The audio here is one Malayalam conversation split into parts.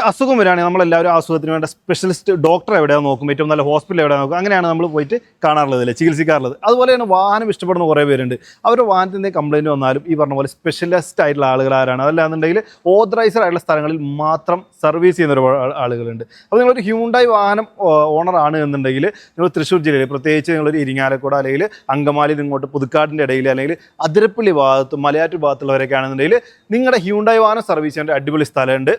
ഒരു അസുഖം വരികയാണെങ്കിൽ നമ്മളെല്ലാവരും അസുഖത്തിന് വേണ്ട സ്പെഷ്യലിസ്റ്റ് ഡോക്ടർ എവിടെയാണ് നോക്കും? ഏറ്റവും നല്ല ഹോസ്പിറ്റൽ എവിടെയാണ് നോക്കും? അങ്ങനെയാണ് നമ്മൾ പോയിട്ട് കാണാറുള്ളത് അല്ലേ? ചികിത്സിക്കാറുള്ളത്. അതുപോലെ തന്നെ വാഹനം ഇഷ്ടപ്പെടുന്ന കുറേ പേരുണ്ട്. അവരുടെ വാഹനത്തിന്റെ കംപ്ലയിന്റ് വന്നാലും ഈ പറഞ്ഞ പോലെ സ്പെഷ്യലിസ്റ്റ് ആയിട്ടുള്ള ആളുകൾ ആരാണ്? അതല്ലാന്നുണ്ടെങ്കിൽ ഓതറൈസർ ആയിട്ടുള്ള സ്ഥലങ്ങളിൽ മാത്രം സർവീസ് ചെയ്യുന്ന ഒരു ആളുകളുണ്ട്. അപ്പോൾ നിങ്ങളൊരു ഹ്യൂണ്ടായി വാഹനം ഓണറാണ് എന്നുണ്ടെങ്കിൽ നിങ്ങൾ തൃശ്ശൂർ ജില്ലയിൽ പ്രത്യേകിച്ച് നിങ്ങളൊരു ഇരിങ്ങാലക്കുട അല്ലെങ്കിൽ അങ്കമാലി ഇങ്ങോട്ട് പുതുക്കാടിന്റെ ഇടയിൽ അല്ലെങ്കിൽ അതിരപ്പള്ളി ഭാഗത്ത് മലയാറ്റൂർ ഭാഗത്തുള്ളവരൊക്കെ ആണെന്നുണ്ടെങ്കിൽ നിങ്ങളുടെ ഹ്യൂണ്ടായി വാഹനം സർവീസ് ചെയ്യേണ്ട അടിപൊളി സ്ഥലമുണ്ട്.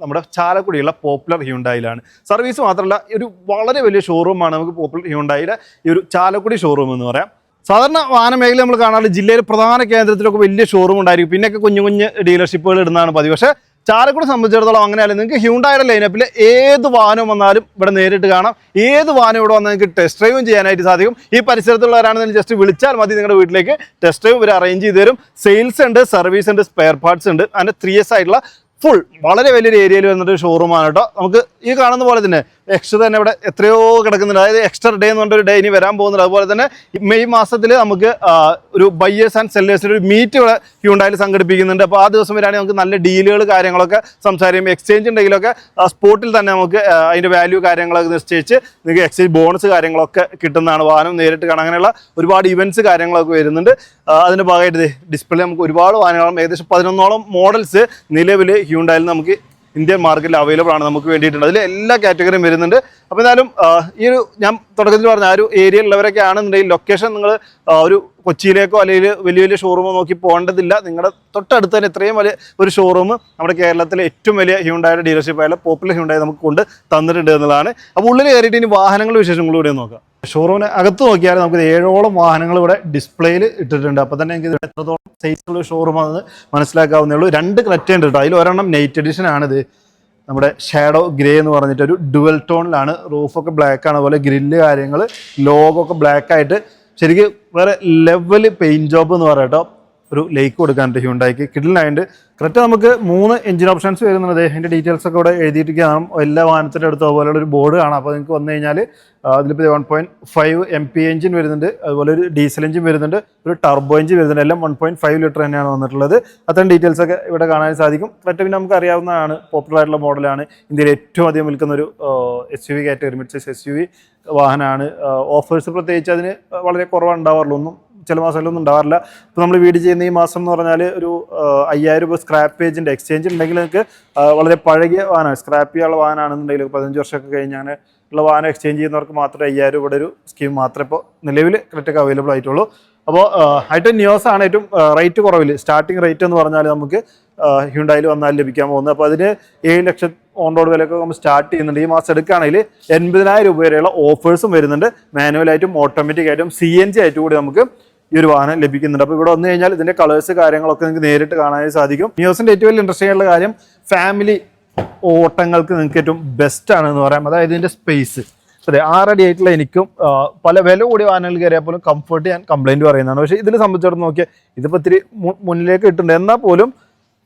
നമ്മുടെ ചാലക്കുടിയുള്ള പോപ്പുലർ ഹ്യൂണ്ടായിലാണ്. സർവീസ് മാത്രമല്ല ഒരു വളരെ വലിയ ഷോറൂമാണ് നമുക്ക് പോപ്പുലർ ഹ്യൂണ്ടായിയുടെ ഈ ഒരു ചാലക്കുടി ഷോറൂം എന്ന് പറയാം. സാധാരണ വാഹന മേഖല നമ്മൾ കാണാറ് ജില്ലയിലെ പ്രധാന കേന്ദ്രത്തിലൊക്കെ വലിയ ഷോറൂം ഉണ്ടായിരിക്കും. പിന്നെയൊക്കെ കുഞ്ഞു കുഞ്ഞ് ഡീലർഷിപ്പുകൾ ഇടുന്നതാണ് പതിവ്. പക്ഷേ ചാലക്കുടി സംബന്ധിച്ചിടത്തോളം അങ്ങനെയല്ല. നിങ്ങൾക്ക് ഹ്യൂണ്ടായുടെ ലൈനപ്പിൽ ഏത് വാഹനം വന്നാലും ഇവിടെ നേരിട്ട് കാണാം. ഏത് വാഹനം ഇവിടെ വന്നാൽ നിങ്ങൾക്ക് ടെസ്റ്റ് ഡ്രൈവും ചെയ്യാനായിട്ട് സാധിക്കും. ഈ പരിസരത്തുള്ളവരാണെന്ന് ജസ്റ്റ് വിളിച്ചാൽ മതി നിങ്ങളുടെ വീട്ടിലേക്ക്. ടെസ്റ്റ് ഡ്രൈവ് ഇവർ അറേഞ്ച് ചെയ്ത് തരും. സെയിൽസ് ഉണ്ട് സർവീസ് ഉണ്ട് സ്പെയർ പാർട്സ് ഉണ്ട്. അതിന്റെ ത്രീ എസ് ആയിട്ടുള്ള ഫുൾ വളരെ വലിയൊരു ഏരിയയിൽ വന്നിട്ട് ഷോറൂമാണ് കേട്ടോ. നമുക്ക് ഈ കാണുന്ന പോലെ തന്നെ എക്സ്ട്രാ തന്നെ ഇവിടെ എത്രയോ കിടക്കുന്നുണ്ട്. അതായത് എക്സ്ട്രാ ഡേ എന്ന് പറഞ്ഞൊരു ഡേ ഇനി വരാൻ പോകുന്നുണ്ട്. അതുപോലെ തന്നെ മെയ് മാസത്തിൽ നമുക്ക് ഒരു ബയ്യേഴ്സ് ആൻഡ് സെല്ലേഴ്സിന്റെ ഒരു മീറ്റ് ഇവിടെ ഹ്യൂണ്ടായിൽ സംഘടിപ്പിക്കുന്നുണ്ട്. അപ്പോൾ ആ ദിവസം വരികയാണെങ്കിൽ നമുക്ക് നല്ല ഡീലുകൾ കാര്യങ്ങളൊക്കെ സംസാരിക്കും. എക്സ്ചേഞ്ച് ഉണ്ടെങ്കിലൊക്കെ സ്പോട്ടിൽ തന്നെ നമുക്ക് അതിന്റെ വാല്യൂ കാര്യങ്ങളൊക്കെ നിശ്ചയിച്ച് നിങ്ങൾക്ക് എക്സ്ചേഞ്ച് ബോണസ് കാര്യങ്ങളൊക്കെ കിട്ടുന്നതാണ്. വാഹനം നേരിട്ട് കാണാൻ അങ്ങനെയുള്ള ഒരുപാട് ഇവന്റ്സ് കാര്യങ്ങളൊക്കെ വരുന്നുണ്ട്. അതിന്റെ ഭാഗമായിട്ട് ഡിസ്പ്ലേ നമുക്ക് ഒരുപാട് വാഹനങ്ങളും ഏകദേശം പതിനൊന്നോളം മോഡൽസ് നിലവിൽ ഹ്യൂണ്ടായിൽ നമുക്ക് ഇന്ത്യൻ മാർക്കറ്റിൽ അവൈലബിൾ ആണ് നമുക്ക് വേണ്ടിയിട്ടുണ്ട്. അതിൽ എല്ലാ കാറ്റഗറിയും വരുന്നുണ്ട്. അപ്പോൾ എന്നാലും ഈ ഒരു ഞാൻ തുടക്കത്തിൽ പറഞ്ഞ ആ ഒരു ഏരിയയിലുള്ളവരൊക്കെ ആണെന്നുണ്ടെങ്കിൽ ലൊക്കേഷൻ നിങ്ങൾ ഒരു കൊച്ചിയിലേക്കോ അല്ലെങ്കിൽ വലിയ വലിയ ഷോറൂമോ നോക്കി പോകേണ്ടതില്ല. നിങ്ങളുടെ തൊട്ടടുത്ത് തന്നെ ഇത്രയും വലിയ ഒരു ഷോറൂം നമ്മുടെ കേരളത്തിലെ ഏറ്റവും വലിയ ഹ്യൂണ്ടായുടെ ഡീലർഷിപ്പ് ആയാലും പോപ്പുലർ ഹ്യൂണ്ടായി നമുക്ക് കൊണ്ട് തന്നിട്ടുണ്ട് എന്നുള്ളതാണ്. അപ്പോൾ ഉള്ളിൽ കയറിയിട്ട് ഇനി വാഹനങ്ങളുടെ വിശേഷങ്ങളും കൂടെ നോക്കാം. ഷോറൂമിന് അകത്ത് നോക്കിയാൽ നമുക്ക് ഏഴോളം വാഹനങ്ങൾ ഇവിടെ ഡിസ്പ്ലേയിൽ ഇട്ടിട്ടുണ്ട്. അപ്പോൾ തന്നെ എനിക്ക് എത്രത്തോളം സൈസുള്ള ഷോറൂം ആണെന്ന് മനസ്സിലാക്കാവുന്നേ ഉള്ളൂ. രണ്ട് ക്ലറ്റ് ഉണ്ട് കേട്ടോ. അതിൽ ഒരെണ്ണം നൈറ്റ് എഡിഷൻ ആണിത് നമ്മുടെ ഷാഡോ ഗ്രേ എന്ന് പറഞ്ഞിട്ട് ഒരു ഡുവൽ ടോണിലാണ് റൂഫൊക്കെ ബ്ലാക്ക് ആണ്. അതുപോലെ ഗ്രില്ല് കാര്യങ്ങൾ ലോഗൊക്കെ ബ്ലാക്ക് ആയിട്ട്. ശരിക്കും വേറെ ലെവൽ പെയിന്റ് ജോബ് എന്ന് പറയാം കേട്ടോ. ഒരു ലേക്ക് കൊടുക്കാനുണ്ട് ഹ്യൂണ്ടായിക്ക് കിഡിലായിട്ട് കറക്റ്റ് നമുക്ക് മൂന്ന് എഞ്ചിൻ ഓപ്ഷൻസ് വരുന്നുണ്ട്. അതിന്റെ ഡീറ്റെയിൽസ് ഒക്കെ ഇവിടെ എഴുതിയിട്ട് കാണാം എല്ലാ വാഹനത്തിന്റെ അടുത്ത് അതുപോലെയുള്ള ഒരു ബോർഡ് കാണാം. അപ്പോൾ നിങ്ങൾക്ക് വന്നു കഴിഞ്ഞാൽ അതിലിപ്പോൾ one point five M P engine വരുന്നുണ്ട്. അതുപോലെ ഒരു ഡീസൽ എഞ്ചിൻ വരുന്നുണ്ട്. ഒരു ടർബോ എഞ്ചിൻ വരുന്നുണ്ട്. എല്ലാം വൺ പോയിന്റ് ഫൈവ് ലിറ്റർ തന്നെയാണ് വന്നിട്ടുള്ളത്. അത്തരം ഡീറ്റെയിൽസ് ഒക്കെ ഇവിടെ കാണാൻ സാധിക്കും. കറക്റ്റ് പിന്നെ നമുക്ക് അറിയാവുന്നതാണ് പോപ്പുലർ ആയിട്ടുള്ള മോഡലാണ്. ഇന്ത്യയിൽ ഏറ്റവും അധികം വിൽക്കുന്ന ഒരു S U V category mid size S U V വാഹനമാണ്. ഓഫേഴ്സ് പ്രത്യേകിച്ച് അതിന് വളരെ കുറവാണ് ഉണ്ടാവാറുള്ളൂ. ഒന്നും ചില മാസങ്ങളിലൊന്നും ഉണ്ടാവാറില്ല. ഇപ്പോൾ നമ്മൾ വീട് ചെയ്യുന്ന ഈ മാസം എന്ന് പറഞ്ഞാൽ ഒരു അയ്യായിരം രൂപ സ്ക്രാപ്പ് പേജിന്റെ എക്സ്ചേഞ്ച് ഉണ്ടെങ്കിൽ നിങ്ങൾക്ക് വളരെ പഴകിയ വാഹനമാണ് സ്ക്രാപ്പ് ചെയ്യാനുള്ള വാഹനമാണെന്നുണ്ടെങ്കിൽ പതിനഞ്ച് വർഷമൊക്കെ കഴിഞ്ഞ് അങ്ങനെ ഉള്ള വാഹനം എക്സ്ചേഞ്ച് ചെയ്യുന്നവർക്ക് മാത്രമേ അയ്യായിരം രൂപയുടെ ഒരു സ്കീം മാത്രമേ ഇപ്പോൾ നിലവിൽ കറക്റ്റൊക്കെ അവൈലബിൾ ആയിട്ടുള്ളൂ. അപ്പോൾ ഏറ്റവും ന്യൂസ് ആണ് ഏറ്റവും റേറ്റ് കുറവിൽ സ്റ്റാർട്ടിംഗ് റേറ്റ് എന്ന് പറഞ്ഞാൽ നമുക്ക് ഹ്യുണ്ടായിൽ വന്നാൽ ലഭിക്കാൻ പോകുന്നത്. അപ്പോൾ അതിന് ഏഴ് ലക്ഷം ഓൺ റോഡ് വിലയൊക്കെ നമ്മൾ സ്റ്റാർട്ട് ചെയ്യുന്നുണ്ട്. ഈ മാസം എടുക്കുകയാണെങ്കിൽ എൺപതിനായിരം രൂപ വരെയുള്ള ഓഫേഴ്സും വരുന്നുണ്ട്. മാനുവലായിട്ടും ഓട്ടോമാറ്റിക് ആയിട്ടും സി എൻ ജി ആയിട്ടും കൂടി നമുക്ക് ഒരു വാഹനം ലഭിക്കുന്നുണ്ട്. അപ്പോൾ ഇവിടെ വന്നു കഴിഞ്ഞാൽ ഇതിന്റെ കളേഴ്സ് കാര്യങ്ങളൊക്കെ നിങ്ങൾക്ക് നേരിട്ട് കാണാനായി സാധിക്കും. ന്യൂസിന്റെ ഏറ്റവും വലിയ ഇൻട്രസ്റ്റിംഗ് ആയിട്ടുള്ള കാര്യം ഫാമിലി ഓട്ടങ്ങൾക്ക് നിങ്ങൾക്ക് ഏറ്റവും ബെസ്റ്റ് ആണ് എന്ന് പറയാം. അതായത് ഇതിന്റെ സ്പേസ് അതെ ആറടി ആയിട്ടുള്ള എനിക്കും പല വില കൂടിയ വാഹനങ്ങൾ കയറിയാൽ പോലും കംഫർട്ട് ഞാൻ കംപ്ലൈന്റ് പറയുന്നതാണ്. പക്ഷേ ഇതിൽ സംബന്ധിച്ചിടത്തോളം നോക്കിയാൽ ഇതിപ്പോൾ ഇത്തിരി മുന്നിലേക്ക് ഇട്ടുണ്ട് എന്നാൽ പോലും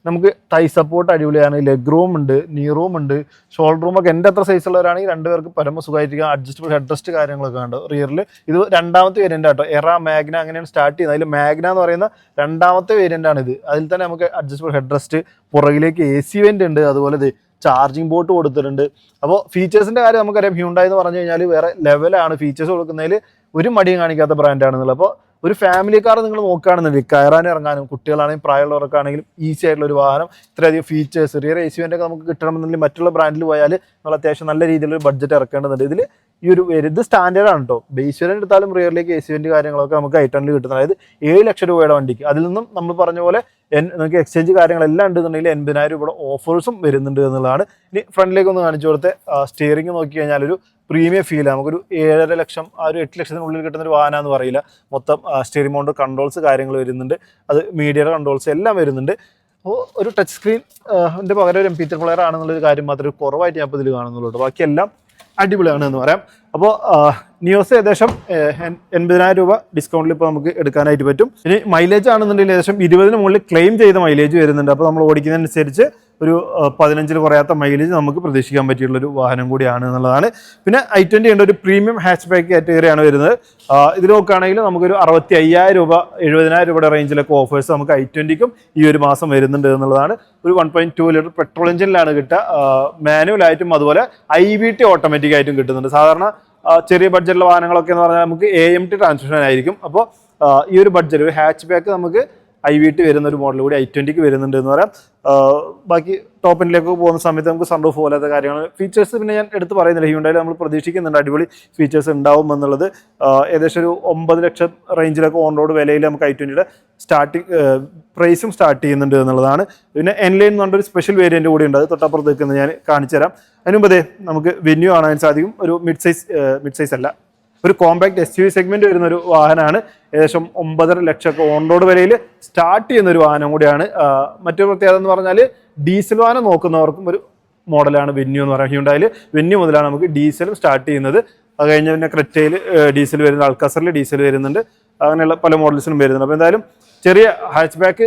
നമുക്ക് തൈ സപ്പോർട്ട് അടിപൊളിയാണ് ലെഗ് റൂം ഉണ്ട് നീ റൂം ഉണ്ട് ഷോൾഡർ റൂം ഒക്കെ എന്റെ അത്ര സൈസ് ഉള്ളവരാണെങ്കിൽ രണ്ടുപേർക്ക് പരമ സുഖമായിരിക്കും അഡ്ജസ്റ്റബിൾ ഹെഡ് റെസ്റ്റ് കാര്യങ്ങളൊക്കെ ഉണ്ട് റിയറിൽ ഇത് രണ്ടാമത്തെ വേരിയന്റ് ആട്ടോ. എറ മാഗ്ന അങ്ങനെയാണ് സ്റ്റാർട്ട് ചെയ്യുന്നത്. അതിൽ മാഗ്ന എന്ന് പറയുന്ന രണ്ടാമത്തെ വേരിയന്റ് ആണ് ഇത്. അതിൽ തന്നെ നമുക്ക് അഡ്ജസ്റ്റബിൾ ഹെഡ് റെസ്റ്റ് പുറകിലേക്ക് എ സി വെന്റ് ഉണ്ട് അതുപോലെ ഇത് ചാർജിങ് ബോട്ട് കൊടുത്തിട്ടുണ്ട്. അപ്പോൾ ഫീച്ചേഴ്സിന്റെ കാര്യം നമുക്കറിയാം. ഹ്യൂണ്ടായി എന്ന് പറഞ്ഞു കഴിഞ്ഞാൽ വേറെ ലെവലാണ് ഫീച്ചേഴ്സ് കൊടുക്കുന്നതിൽ ഒരു മടിയും കാണിക്കാത്ത ബ്രാൻഡാണെന്നുള്ളത് അപ്പോൾ ഒരു ഫാമിലി കാർ നിങ്ങൾ നോക്കുകയാണെന്നുണ്ടെങ്കിൽ കയറാനും ഇറങ്ങാനും കുട്ടികളാണെങ്കിലും പ്രായമുള്ളവർക്കാണെങ്കിലും ഈസി ആയിട്ടുള്ള ഒരു വാഹനം ഇത്രയധികം ഫീച്ചേഴ്സ് റിയർ എ സി ഒക്കെ നമുക്ക് കിട്ടണമെന്നുണ്ടെങ്കിൽ മറ്റുള്ള ബ്രാൻഡിൽ പോയാൽ നമ്മൾ അത്യാവശ്യം നല്ല രീതിയിലൊരു ബഡ്ജറ്റ് ഇറക്കേണ്ടതുണ്ട്. ഇതിൽ ഈ ഒരു ഇത് സ്റ്റാൻഡേർഡ് ആണ് കേട്ടോ ബേസ് എടുത്താലും റിയറിലേക്ക് എ സി കാര്യങ്ങളൊക്കെ നമുക്ക് ഐറ്റണിൽ കിട്ടുന്നത് അതായത് ഏഴ് ലക്ഷം രൂപയുടെ വണ്ടിക്ക്. അതിൽ നിന്നും നമ്മൾ പറഞ്ഞ പോലെ നിങ്ങൾക്ക് എക്സ്ചേഞ്ച് കാര്യങ്ങളെല്ലാം ഉണ്ടെന്നുണ്ടെങ്കിൽ എൺപതിനായിരം രൂപയുടെ ഓഫേഴ്സും വരുന്നുണ്ട് എന്നുള്ളതാണ്. ഇനി ഫ്രണ്ടിലേക്ക് ഒന്ന് കാണിച്ചു കൊടുത്ത് സ്റ്റിയറിംഗ് നോക്കി കഴിഞ്ഞാൽ ഒരു പ്രീമിയം ഫീൽ നമുക്കൊരു ഏഴര ലക്ഷം ആ ഒരു എട്ട് ലക്ഷത്തിനുള്ളിൽ കിട്ടുന്ന ഒരു വാഹനം എന്ന് പറയില്ല. മൊത്തം സ്റ്റിയറിംഗ് മൗണ്ട് കൺട്രോൾസ് കാര്യങ്ങൾ വരുന്നുണ്ട്. അത് മീഡിയയുടെ കൺട്രോൾസ് എല്ലാം വരുന്നുണ്ട്. അപ്പോൾ ഒരു ടച്ച് സ്ക്രീൻ എന്റെ പകരം ഒരു എം പി ത്രീ പ്ലെയർ ആണെന്നുള്ളൊരു കാര്യം മാത്രമേ കുറവായിട്ട് ഞാൻ ഇപ്പോൾ ഇതിൽ കാണുന്നുള്ളൂ. ബാക്കിയെല്ലാം അടിപൊളിയാണ് എന്ന് പറയാം അപ്പോൾ നിയോസ് ഏകദേശം എൺപതിനായിരം രൂപ ഡിസ്കൗണ്ടിൽ ഇപ്പോൾ നമുക്ക് എടുക്കാനായിട്ട് പറ്റും. ഇനി മൈലേജ് ആണെന്നുണ്ടെങ്കിൽ ഏകദേശം ഇരുപതിന് മുകളിൽ ക്ലെയിം ചെയ്ത മൈലേജ് വരുന്നുണ്ട്. അപ്പോൾ നമ്മൾ ഓടിക്കുന്നതനുസരിച്ച് ഒരു പതിനഞ്ചിൽ കുറയാത്ത മൈലേജ് നമുക്ക് പ്രതീക്ഷിക്കാൻ പറ്റിയുള്ള ഒരു വാഹനം കൂടിയാണ് എന്നുള്ളതാണ്. പിന്നെ ഐ ട്വന്റി ഉണ്ട് ഒരു പ്രീമിയം ഹാച്ച് ബാക്ക് കാറ്റഗറിയാണ് വരുന്നത്. ഇത് നോക്കുകയാണെങ്കിൽ നമുക്കൊരു അറുപത്തി അയ്യായിരം രൂപ എഴുപതിനായിരം രൂപയുടെ റേഞ്ചിലൊക്കെ ഓഫേഴ്സ് നമുക്ക് ഐ ട്വന്റിക്കും ഈ ഒരു മാസം വരുന്നുണ്ട് എന്നുള്ളതാണ്. ഒരു one point two litre petrol എഞ്ചിനിലാണ് കിട്ടുക. മാനുവലായിട്ടും അതുപോലെ ഐ വി ടി ഓട്ടോമാറ്റിക് ആയിട്ടും കിട്ടുന്നുണ്ട്. സാധാരണ ചെറിയ ബഡ്ജറ്റിലെ വാഹനങ്ങളൊക്കെ എന്ന് പറഞ്ഞാൽ നമുക്ക് എ എം ടി ട്രാൻസ്മിഷൻ ആയിരിക്കും. അപ്പോൾ ഈ ഒരു ബഡ്ജറ്റ് ഒരു ഹാച്ച് ബാക്ക് നമുക്ക് ഐ വി ടി വരുന്ന ഒരു മോഡൽ കൂടി ഐ ട്വന്റിക്ക് വരുന്നുണ്ട് എന്ന് പറയാം. ബാക്കി ടോപ്പിനിലേക്ക് പോകുന്ന സമയത്ത് നമുക്ക് സൺറൂഫ് പോലത്തെ കാര്യങ്ങൾ ഫീച്ചേഴ്സ് പിന്നെ ഞാൻ എടുത്ത് പറയുന്നില്ല. ഹ്യൂണ്ടായിൽ നമ്മൾ പ്രതീക്ഷിക്കുന്നുണ്ട് അടിപൊളി ഫീച്ചേഴ്സ് ഉണ്ടാവും എന്നുള്ളത്. ഏകദേശം ഒരു ഒമ്പത് ലക്ഷം റേഞ്ചിലൊക്കെ ഓൺ റോഡ് വിലയിൽ നമുക്ക് ഐ ട്വന്റിയുടെ സ്റ്റാർട്ടിങ് പ്രൈസും സ്റ്റാർട്ട് ചെയ്യുന്നുണ്ട് എന്നുള്ളതാണ്. പിന്നെ എൻലൈൻ എന്ന് പറഞ്ഞൊരു സ്പെഷ്യൽ വേരിയന്റ് കൂടി ഉണ്ട്. അത് തൊട്ടപ്പുറത്ത് നിൽക്കുന്നത് ഞാൻ കാണിച്ചു തരാം അതിനുമ്പതേ നമുക്ക് വെന്യൂ കാണാൻ സാധിക്കും. ഒരു മിഡ് സൈസ് മിഡ് സൈസ് അല്ല. ഒരു compact S U V segment വരുന്ന ഒരു വാഹനമാണ്. ഏകദേശം ഒമ്പതര ലക്ഷമൊക്കെ ഓൺ റോഡ് വിലയിൽ സ്റ്റാർട്ട് ചെയ്യുന്ന ഒരു വാഹനം കൂടിയാണ്. മറ്റൊരു പ്രത്യേകത എന്ന് പറഞ്ഞാൽ ഡീസൽ വാഹനം നോക്കുന്നവർക്കും ഒരു മോഡലാണ് വെന്യൂ എന്ന് പറയുന്നത്. ഹ്യൂണ്ടായിൽ വെന്യൂ മുതലാണ് നമുക്ക് ഡീസലും സ്റ്റാർട്ട് ചെയ്യുന്നത്. അത് കഴിഞ്ഞ് പിന്നെ ക്രെറ്റയിൽ ഡീസൽ വരുന്ന അൾക്കസറിൽ ഡീസൽ വരുന്നുണ്ട്. അങ്ങനെയുള്ള പല മോഡൽസിനും വരുന്നുണ്ട്. അപ്പോൾ എന്തായാലും ചെറിയ ഹാച്ച് ബാക്ക്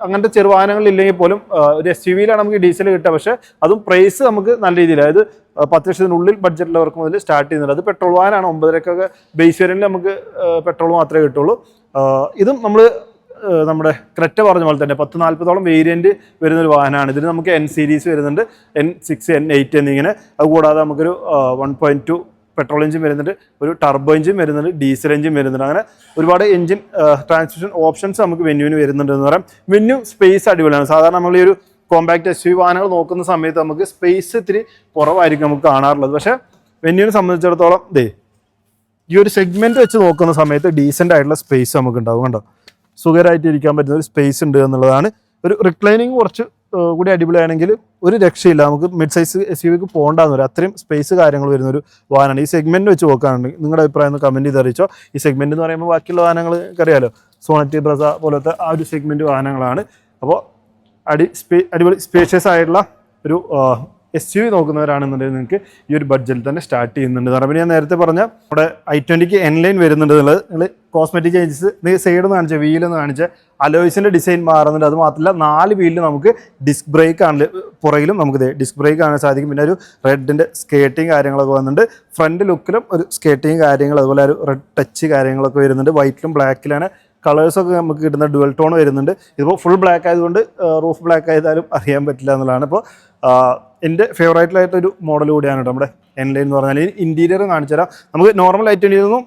അങ്ങനത്തെ ഇല്ലെങ്കിൽ പോലും ഒരു എസ് യു വിയിലാണ് നമുക്ക് ഡീസൽ കിട്ടുക. പക്ഷേ അതും പ്രൈസ് നമുക്ക് നല്ല രീതിയിൽ അതായത് പത്ത് ലക്ഷത്തിനുള്ളിൽ ബഡ്ജറ്റിലുള്ളവർക്ക് മുതൽ സ്റ്റാർട്ട് ചെയ്യുന്നുണ്ട്. അത് പെട്രോൾ വാഹനമാണ് ഒമ്പതരക്കൊക്കെ ബേസ് വേരിയന്റിൽ നമുക്ക് പെട്രോൾ മാത്രമേ കിട്ടുള്ളൂ. ഇതും നമ്മൾ നമ്മുടെ ക്രെറ്റ പറഞ്ഞ പോലെ തന്നെ പത്ത് നാൽപ്പതോളം വേരിയന്റ് വരുന്ന ഒരു വാഹനമാണ്. ഇതിന് നമുക്ക് എൻ സീരീസ് വരുന്നുണ്ട്. എൻ സിക്സ് എൻ എയ്റ്റ് എന്നിങ്ങനെ. അതുകൂടാതെ നമുക്കൊരു one point two petrol engine വരുന്നുണ്ട്. ഒരു ടർബോ എഞ്ചിൻ വരുന്നുണ്ട്. ഡീസൽ എഞ്ചിൻ വരുന്നുണ്ട്. അങ്ങനെ ഒരുപാട് എഞ്ചിൻ ട്രാൻസ്മിഷൻ ഓപ്ഷൻസ് നമുക്ക് വെന്യൂവിന് വരുന്നുണ്ട് എന്ന് പറയാം. വെന്യൂ സ്പേസ് അടിപൊളിയാണ്. സാധാരണ നമ്മൾ ഈ ഒരു കോമ്പാക്ട് എസ് യു വാഹനങ്ങൾ നോക്കുന്ന സമയത്ത് നമുക്ക് സ്പേസ് ഇത്തിരി കുറവായിരിക്കും നമുക്ക് കാണാറുള്ളത്. പക്ഷേ വെന്യൂവിനെ സംബന്ധിച്ചിടത്തോളം ദേ ഈ ഒരു സെഗ്മെന്റ് വെച്ച് നോക്കുന്ന സമയത്ത് ഡീസെന്റ് ആയിട്ടുള്ള സ്പേസ് നമുക്ക് ഉണ്ടാവും കണ്ടോ? സുഖമായിട്ട് ഇരിക്കാൻ പറ്റുന്ന ഒരു സ്പേസ് ഉണ്ട് എന്നുള്ളതാണ്. ഒരു റിക്ലൈനിങ് കുറച്ച് കൂടി അടിപൊളിയാണെങ്കിൽ ഒരു രക്ഷയില്ല. നമുക്ക് മിഡ് സൈസ് എസ് യു വിക്ക് പോകണ്ടെന്ന് വരും. അത്രയും സ്പേസ് കാര്യങ്ങൾ വരുന്ന ഒരു വാഹനമാണ്. ഈ സെഗ്മെന്റ് വെച്ച് നോക്കുകയാണെങ്കിൽ നിങ്ങളുടെ അഭിപ്രായം ഒന്ന് കമന്റ് ചെയ്ത് അറിയിച്ചോ? ഈ സെഗ്മെന്റ് എന്ന് പറയുമ്പോൾ ബാക്കിയുള്ള വാഹനങ്ങൾ അറിയാലോ? സോണറ്റി ബ്രസ പോലത്തെ ആ ഒരു സെഗ്മെന്റ് വാഹനങ്ങളാണ്. അപ്പോൾ അടി അടിപൊളി സ്പേഷ്യസ് ആയിട്ടുള്ള ഒരു എസ് യു വി നോക്കുന്നവരാണെന്നുണ്ടെങ്കിൽ നിങ്ങൾക്ക് ഈ ഒരു ബഡ്ജറ്റിൽ തന്നെ സ്റ്റാർട്ട് ചെയ്യുന്നുണ്ട്. കാരണം ഞാൻ നേരത്തെ പറഞ്ഞ നമ്മുടെ ഐ ട്വന്റിക്ക് എൻ ലൈൻ വരുന്നുണ്ട്. എന്നുള്ളത് നിങ്ങൾ കോസ്മെറ്റിക് ചേഞ്ചസ് സൈഡ് എന്ന് കാണിച്ച വീലെന്ന് കാണിച്ച അലോയ്സിന്റെ ഡിസൈൻ മാറുന്നുണ്ട്. അത് മാത്രമല്ല നാല് വീലിൽ നമുക്ക് ഡിസ്ക് ബ്രേക്ക് ആണ് പുറകിലും നമുക്ക് ഡിസ്ക് ബ്രേക്ക് കാണാൻ സാധിക്കും. പിന്നെ ഒരു റെഡിന്റെ സ്കേറ്റിംഗ് കാര്യങ്ങളൊക്കെ വന്നിട്ടുണ്ട്. ഫ്രണ്ട് ലുക്കിലും ഒരു സ്കേറ്റിംഗ് കാര്യങ്ങൾ അതുപോലെ ഒരു റെഡ് ടച്ച് കാര്യങ്ങളൊക്കെ വരുന്നുണ്ട്. വൈറ്റിലും ബ്ലാക്കിലാണ് കളേഴ്സൊക്കെ നമുക്ക് കിട്ടുന്ന ഡുവൽ ടോൺ വരുന്നുണ്ട്. ഇതിപ്പോൾ ഫുൾ ബ്ലാക്ക് ആയതുകൊണ്ട് റൂഫ് ബ്ലാക്ക് ആയതാലും അറിയാൻ പറ്റില്ല എന്നുള്ളതാണ്. ഇപ്പോൾ എന്റെ ഫേവറേറ്റിലായിട്ടൊരു മോഡൽ കൂടിയാണ് കേട്ടോ നമ്മുടെ എൻ ലൈൻ എന്ന് പറഞ്ഞാൽ ഇന്റീരിയർ കാണിച്ചു തരാം. നമുക്ക് നോർമൽ ഐറ്റം നിന്നും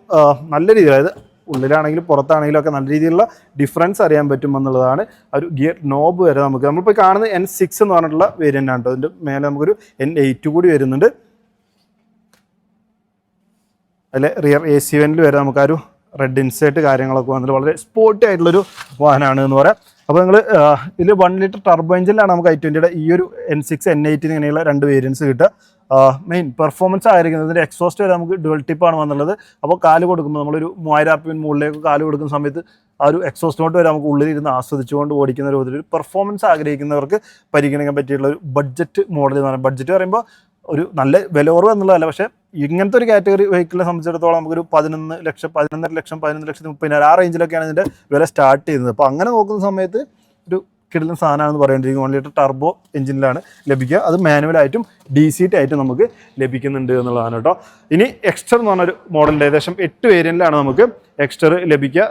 നല്ല രീതിയിൽ അതായത് ഉള്ളിലാണെങ്കിലും പുറത്താണെങ്കിലും ഒക്കെ നല്ല രീതിയിലുള്ള ഡിഫറൻസ് അറിയാൻ പറ്റും എന്നുള്ളതാണ്. ഒരു ഗിയർ നോബ് വരെ നമുക്ക്. നമ്മളിപ്പോൾ കാണുന്നത് എൻ സിക്സ് എന്ന് പറഞ്ഞിട്ടുള്ള വേരിയന്റ് ആണ് കേട്ടോ അതിന്റെ മേലെ നമുക്കൊരു എൻ എയ്റ്റ് കൂടി വരുന്നുണ്ട്. അതിലെ റിയർ എ സി വെന്റിൽ വരെ നമുക്ക് ആ ഒരു റെഡ് ഇൻസേർട്ട് കാര്യങ്ങളൊക്കെ വന്നിട്ട് വളരെ സ്പോർട്ടി ആയിട്ടുള്ളൊരു വാഹനമാണ് എന്ന് പറയാം. അപ്പോൾ നിങ്ങൾ ഇതിൽ വൺ ലിറ്റർ ടർബോ നമുക്ക് ഐ ട്വന്റിയുടെ ഈ ഒരു എൻ സിക്സ് എൻ എയ്റ്റിന് ഇങ്ങനെയുള്ള രണ്ട് വേരിയൻസ് കിട്ടുക. മെയിൻ പെർഫോമൻസ് ആയിരിക്കുന്നത് ഇതിന്റെ എക്സോസ്റ്റ് വരെ നമുക്ക് ഡുവൽ ടിപ്പാണ് വന്നുള്ളത്. അപ്പോൾ കാൽ കൊടുക്കുമ്പോൾ നമ്മളൊരു മൂവായിരം ആർ പി എം മുകളിലേക്ക് കാൽ കൊടുക്കുന്ന സമയത്ത് ആ ഒരു എക്സോസ്റ്റ് നോട്ട് വരെ നമുക്ക് ഉള്ളിലിരുന്ന് ആസ്വദിച്ചുകൊണ്ട് ഓടിക്കുന്ന ഒരു ഒരു പെർഫോമൻസ് ആഗ്രഹിക്കുന്നവർക്ക് പരിഗണിക്കാൻ പറ്റിയിട്ടുള്ള ഒരു ബഡ്ജറ്റ് മോഡൽ എന്ന് പറയുന്നത് ബഡ്ജറ്റ് പറയുമ്പോൾ ഒരു നല്ല വില കുറവ് എന്നുള്ളതല്ല. പക്ഷേ ഇങ്ങനത്തെ ഒരു കാറ്റഗറി വെഹിക്കിളിനെ സംബന്ധിച്ചിടത്തോളം നമുക്കൊരു പതിനൊന്ന് ലക്ഷം പതിനൊന്നര ലക്ഷം പതിനൊന്ന് ലക്ഷത്തി മുപ്പതിനായിരം ആ റേഞ്ചിലൊക്കെയാണ് ഇതിന്റെ വില സ്റ്റാർട്ട് ചെയ്യുന്നത്. അപ്പോൾ അങ്ങനെ നോക്കുന്ന സമയത്ത് ഒരു കിടലും സാധനമാണെന്ന് പറയേണ്ടിരിക്കും വൺ ലിറ്റർ ടർബോ എഞ്ചിനിലാണ് ലഭിക്കുക. അത് മാനുവലായിട്ടും ഡി സി ടി ആയിട്ടും നമുക്ക് ലഭിക്കുന്നുണ്ട് എന്നുള്ളതാണ് കേട്ടോ. ഇനി എക്സ്റ്റർ എന്ന് പറഞ്ഞൊരു മോഡലിന്റെ ഏകദേശം എട്ട് വേരിയന്റിലാണ് നമുക്ക് എക്സ്റ്റർ ലഭിക്കുക.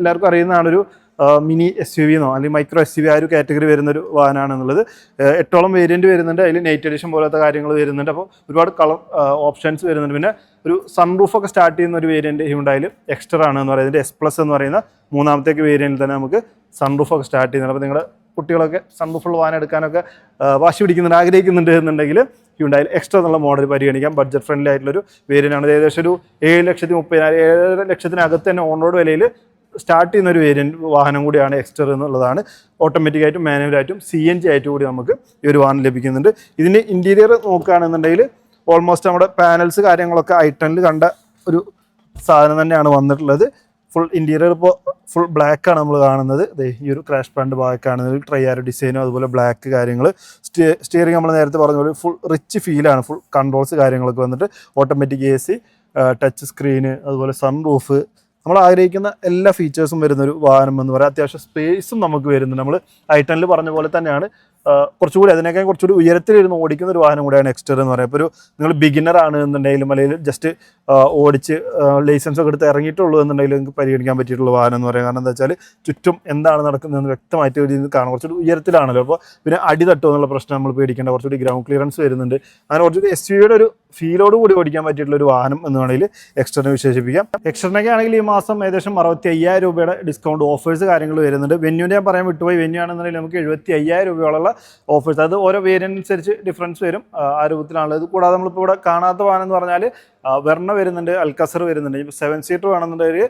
എല്ലാവർക്കും അറിയുന്നതാണ് ഒരു മിനി എസ് യു വി എന്നോ അല്ലെങ്കിൽ മൈക്രോ എസ് യു വി ആ ഒരു കാറ്റഗറി വരുന്ന ഒരു വാഹനമാണ് എന്നുള്ളത് എട്ടോളം വേരിയന്റ് വരുന്നുണ്ട്. അതിൽ നൈറ്റ് എഡിഷൻ പോലത്തെ കാര്യങ്ങൾ വരുന്നുണ്ട്. അപ്പോൾ ഒരുപാട് കളർ ഓപ്ഷൻസ് വരുന്നുണ്ട്. പിന്നെ ഒരു സൺ ഒക്കെ സ്റ്റാർട്ട് ചെയ്യുന്ന ഒരു വേരിയന്റ് ഹ്യൂണ്ടായിൽ എക്സ്ട്രാ ആണ് എന്ന് പറയുന്നത്. എസ് പ്ലസ് എന്ന് പറയുന്ന മൂന്നാമത്തെ വേരിയന്റിൽ തന്നെ നമുക്ക് സൺ ഒക്കെ സ്റ്റാർട്ട് ചെയ്യുന്നുണ്ട്. അപ്പോൾ നിങ്ങൾ കുട്ടികളൊക്കെ സൺ റൂഫുള്ള വാഹനം എടുക്കാനൊക്കെ വാശി പിടിക്കുന്നുണ്ട് ആഗ്രഹിക്കുന്നുണ്ട് എന്നുണ്ടെങ്കിൽ ഹ്യൂണ്ടായിൽ എക്സ്ട്രാ എന്നുള്ള മോഡൽ പരിഗണിക്കാം. ബഡ്ജറ്റ് ഫ്രണ്ട്ലി ആയിട്ടുള്ളൊരു വേരിയന്റ് ആണ്. ഏകദേശം ഒരു ഏഴ് ലക്ഷത്തി മുപ്പതിനായിരം ഏഴര ലക്ഷത്തിനകത്ത് തന്നെ ഓൺ റോഡ് വിലയിൽ സ്റ്റാർട്ട് ചെയ്യുന്ന ഒരു വേരിയന്റ് വാഹനം കൂടിയാണ് എക്സ്റ്റർ എന്നുള്ളതാണ്. ഓട്ടോമാറ്റിക്കായിട്ടും മാനുവലായിട്ടും സി എൻ ജി ആയിട്ട് കൂടി നമുക്ക് ഈ ഒരു വാഹനം ലഭിക്കുന്നുണ്ട്. ഇതിന്റെ ഇന്റീരിയർ നോക്കുകയാണെന്നുണ്ടെങ്കിൽ ഓൾമോസ്റ്റ് നമ്മുടെ പാനൽസ് കാര്യങ്ങളൊക്കെ ഐട്ടണിൽ കണ്ട ഒരു സാധനം തന്നെയാണ് വന്നിട്ടുള്ളത്. ഫുൾ ഇന്റീരിയർ ഇപ്പോൾ ഫുൾ ബ്ലാക്ക് ആണ് നമ്മൾ കാണുന്നത്. ഈ ഒരു ക്രാഷ് പാൻഡ് കാണുന്നത് ട്രൈയാർ ഡിസൈനും അതുപോലെ ബ്ലാക്ക് കാര്യങ്ങൾ സ്റ്റിയറിംഗ് നമ്മൾ നേരത്തെ പറഞ്ഞ പോലെ ഫുൾ റിച്ച് ഫീലാണ് ഫുൾ കൺട്രോൾസ് കാര്യങ്ങളൊക്കെ വന്നിട്ട് automatic A C touch screen അതുപോലെ സൺ റൂഫ് നമ്മൾ ആഗ്രഹിക്കുന്ന എല്ലാ ഫീച്ചേഴ്സും വരുന്ന ഒരു വാഹനം എന്ന് പറയാം. അത്യാവശ്യം സ്പേസും നമുക്ക് വരുന്നുണ്ട്. നമ്മൾ ഐ ടെനിൽ പറഞ്ഞ പോലെ തന്നെയാണ്. കുറച്ചുകൂടി അതിനേക്കാൾ കുറച്ചുകൂടി ഉയരത്തിലിരുന്ന് ഓടിക്കുന്ന ഒരു വാഹനം കൂടിയാണ് എക്സ്റ്റർ എന്ന് പറയുന്നത്. ഒരു നിങ്ങൾ ബിഗിനർ ആണ് എന്നുണ്ടെങ്കിലും അല്ലെങ്കിൽ ജസ്റ്റ് ഓടിച്ച് ലൈസൻസ് ഒക്കെ എടുത്ത് ഇറങ്ങിയിട്ടുള്ളൂ എന്നുണ്ടെങ്കിലും നിങ്ങൾക്ക് പരിഗണിക്കാൻ പറ്റിയിട്ടുള്ള വാഹനം എന്ന് പറയുന്നത്. കാരണം എന്താ വെച്ചാൽ ചുറ്റും എന്താണ് നടക്കുന്നതെന്ന് വ്യക്തമായിട്ട് ഒരു കാണാം. കുറച്ചുകൂടി ഉയരത്തിലാണല്ലോ. അപ്പോൾ പിന്നെ അടി തട്ടോ എന്നുള്ള പ്രശ്നം നമ്മൾ പേടിക്കേണ്ട. കുറച്ചുകൂടി ഗ്രൗണ്ട് ക്ലിയറൻസ് വരുന്നുണ്ട്. അങ്ങനെ കുറച്ചുകൂടി എസ് യുടെ ഒരു ഫീലോട് കൂടി ഓടിക്കാൻ പറ്റിയിട്ടുള്ള ഒരു വാഹനം എന്ന് വേണമെങ്കിൽ എക്സ്റ്ററിനെ വിശേഷിപ്പിക്കാം. എക്സ്റ്ററിനൊക്കെ ആണെങ്കിൽ ഈ മാസം ഏകദേശം അറുപത്തി അയ്യായിരം രൂപയുടെ ഡിസ്കൗണ്ട് ഓഫേഴ്സ് കാര്യങ്ങൾ വരുന്നുണ്ട്. വെന്യൂന്റെ ഞാൻ പറയാൻ വിട്ടുപോയി. വെന്യൂ ആണെന്നുണ്ടെങ്കിൽ നമുക്ക് എഴുപത്തി അയ്യായിരം രൂപയോളം ഓഫേഴ്സ് അത് ഓരോ വേരിയന്റ് അനുസരിച്ച് ഡിഫറൻസ് വരും. ആ, രൂപത്തിലാണുള്ളത്. ഇത് കൂടാതെ നമ്മളിപ്പോൾ ഇവിടെ കാണാത്ത വാഹനം എന്ന് പറഞ്ഞാൽ വെർണ വരുന്നുണ്ട് അൽക്കസർ വരുന്നുണ്ട്. ഇപ്പോൾ സെവൻ സീറ്റർ വേണമെന്നുണ്ടെങ്കിൽ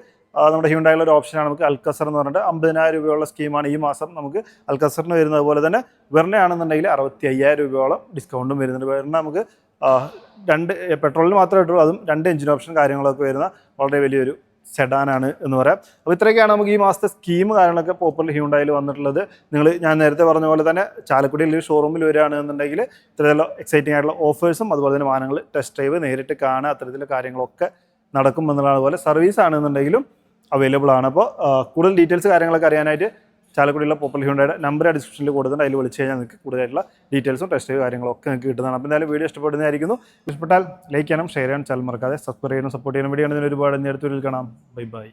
നമ്മുടെ ഹ്യൂണ്ടായുള്ള ഒരു ഓപ്ഷനാണ് നമുക്ക് അൽക്കസർ എന്ന് പറഞ്ഞിട്ട് അമ്പതിനായിരം രൂപയുള്ള സ്കീമാണ് ഈ മാസം നമുക്ക് അൽക്കസറിന് വരുന്നത് അതുപോലെ തന്നെ വെർണയാണെന്നുണ്ടെങ്കിൽ അറുപത്തി അയ്യായിരം രൂപയോളം ഡിസ്കൗണ്ടും വരുന്നുണ്ട്. വെർണ നമുക്ക് രണ്ട് പെട്രോളിന് മാത്രമേ ഇട്ടുള്ളൂ. അതും രണ്ട് എഞ്ചിൻ ഓപ്ഷൻ കാര്യങ്ങളൊക്കെ വരുന്ന വളരെ വലിയൊരു സെഡാനാണ് എന്ന് പറയാം. അപ്പോൾ ഇത്രയൊക്കെയാണ് നമുക്ക് ഈ മാസത്തെ സ്കീം കാര്യങ്ങളൊക്കെ പോപ്പുലർ ഹ്യൂണ്ടായിൽ വന്നിട്ടുള്ളത്. നിങ്ങൾ ഞാൻ നേരത്തെ പറഞ്ഞ പോലെ തന്നെ ചാലക്കുടിയിൽ ഒരു ഷോറൂമിൽ വരികയാണ് എന്നുണ്ടെങ്കിൽ ഇത്തരത്തിലുള്ള എക്സൈറ്റിംഗ് ആയിട്ടുള്ള ഓഫേഴ്സും അതുപോലെ തന്നെ വാഹനങ്ങൾ ടെസ്റ്റ് ഡ്രൈവ് നേരിട്ട് കാണുക അത്തരത്തിലുള്ള കാര്യങ്ങളൊക്കെ നടക്കും എന്നുള്ളതാണ് പോലെ സർവീസ് ആണെന്നുണ്ടെങ്കിലും അവൈലബിൾ ആണ്. അപ്പോൾ കൂടുതൽ ഡീറ്റെയിൽസ് കാര്യങ്ങളൊക്കെ അറിയാനായിട്ട് ചാലക്കുടിയുള്ള പോപ്പുലർ ഹ്യൂണ്ടയുടെ നമ്പർ ഡിസ്ക്രിപ്ഷനിൽ കൊടുത്തിട്ടുണ്ട്. അതിൽ വിളിച്ച് കഴിഞ്ഞാൽ നിങ്ങൾക്ക് കൂടുതലായിട്ടുള്ള ഡീറ്റെയിൽസും ടെസ്റ്റ് കാര്യങ്ങളൊക്കെ നിങ്ങൾക്ക് കിട്ടുന്നതാണ്. അപ്പോൾ എന്തായാലും വീഡിയോ ഇഷ്ടപ്പെടുന്നതായിരിക്കുന്നു. ഇഷ്ടപ്പെട്ടാൽ ലൈക്ക് ചെയ്യണം ഷെയർ ചെയ്യണം ചാനൽ മറക്കാതെ സബ്സ്ക്രൈബ് ചെയ്യണം സപ്പോർട്ട് ചെയ്യണം. വീഡിയോ ഇതിന് ഒരുപാട് നേരത്തെ കാണാം. Bye bye